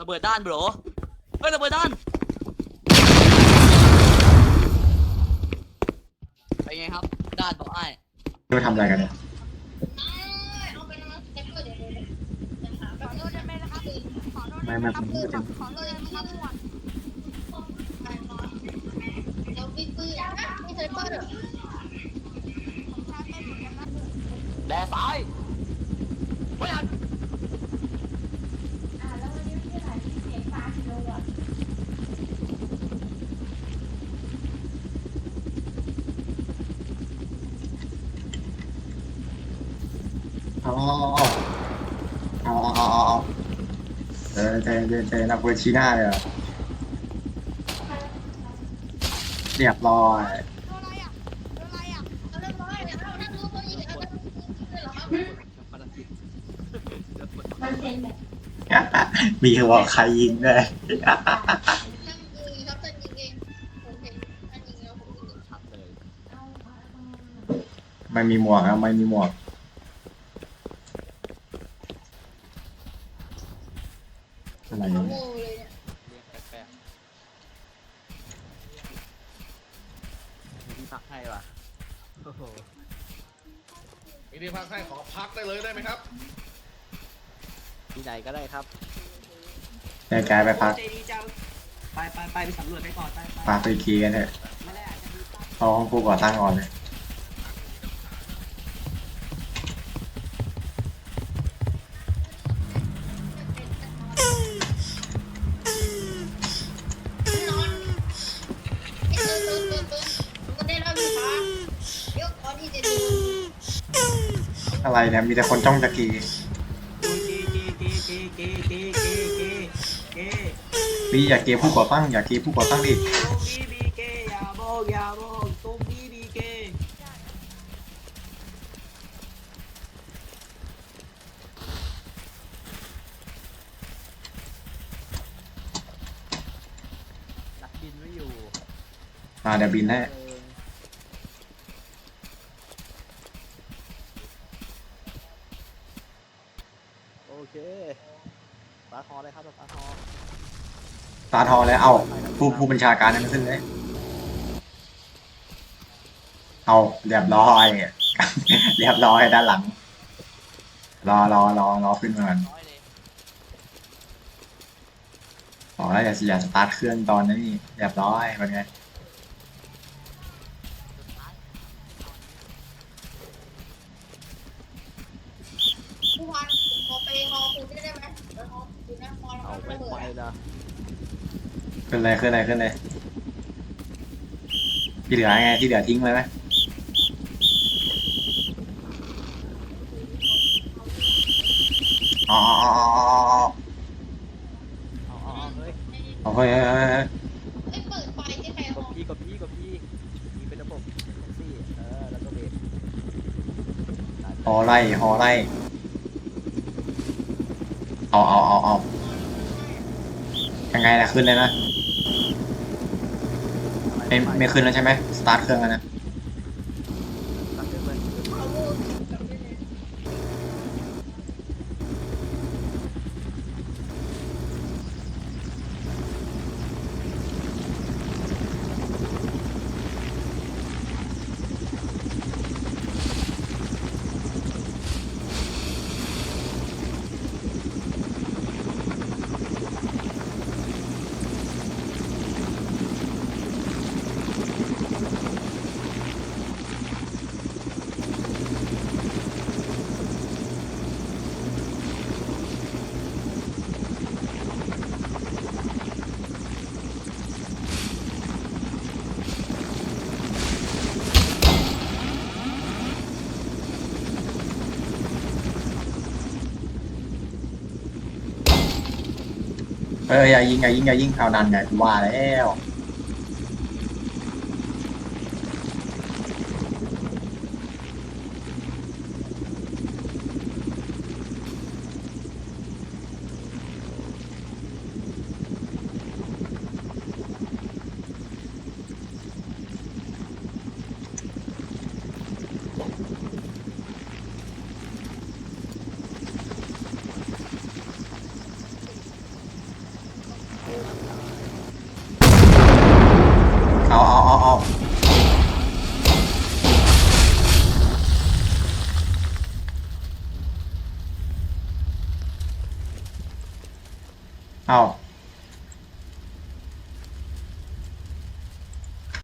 ระเบิดด้านโบรเฮ้ยระเบิดด้านเป็นไงครับ ด้านบอกไอ้นี่มาทำอะไรกันเนี่ยเอาไปนะเดี๋ยวเดี๋ยวเดี๋ยว เอาเอาเอาเอาเอาเออใจเย็จนักเวชีหน้าเลยเหรอยบรอมีหัวใครยิงด้วยไม่มีหมวกนะไม่มีหมวก อะไรเขาเนี่ยโง่เลยเนี่ยเรียกแปลกๆมีที่พักให้ป่ะโอ้โหมีที่พักให้ขอพักได้เลยได้ไหมครับ ที่ไหนก็ได้ครับแกกายไปพักใจดีจังไปไปไปไปสำรวจไปก่อนไปไปพักไปคีกันเถอะไม่ได้อาจจะมี เอาห้องผู้ก่อตั้งก่อนเลย อะไรเนี่ยมีแต่คนจ้องตะกีบีอยากเกย์ผู้ก่อตั้งอยากเกย์ผู้ก่อตั้งดิอ่าเดี๋ยวบินแน่ คอเลยครับปลาคอตาทอแล้วเอาผู้ผู้บัญชาการนั้นขึ้นเลยเอาเรียบร้อยเรียบร้อยด้านหลัง รอรอรอรอขึ้นมาอนร้อยเลยบอกแล้วอย่าอย่าสตาร์ทเครื่องตอนนี้เรียบร้อยเป็นไง ผู้พันผมขอไปฮอคุณได้ไหมเดี๋ยวฮอคุณนะฮอ เอาเราไม่ระเบิดไปนะขึ้นเลยขึ้นเลยขึ้นเลยที่เหลือไงที่เหลือทิ้งเลยไหมอ๋ออ๋ออ๋ออ๋อเอาเอาเอาเฮ้ยอ๋อเฮ้ยเฮ้ยเฮ้ยเฮ้ยไอ้เปิดไฟที่ใครฮกอดพี่กดพี่กดพี่มีเป็นระบบแท็กซี่เออแล้วก็เบรกหอไล่หอไล่เอาเอาเอาเอา ยังไงนะขึ้นเลยนะ ไม่ไม่ขึ้นแล้วใช่ไหมสตาร์ทเครื่องแล้วนะ ตัดเลย เขาโง่กับได้เลย เอออย่ายิงอย่ายิงอย่ายิงเอาดันไงกูว่าแล้ว 好。好。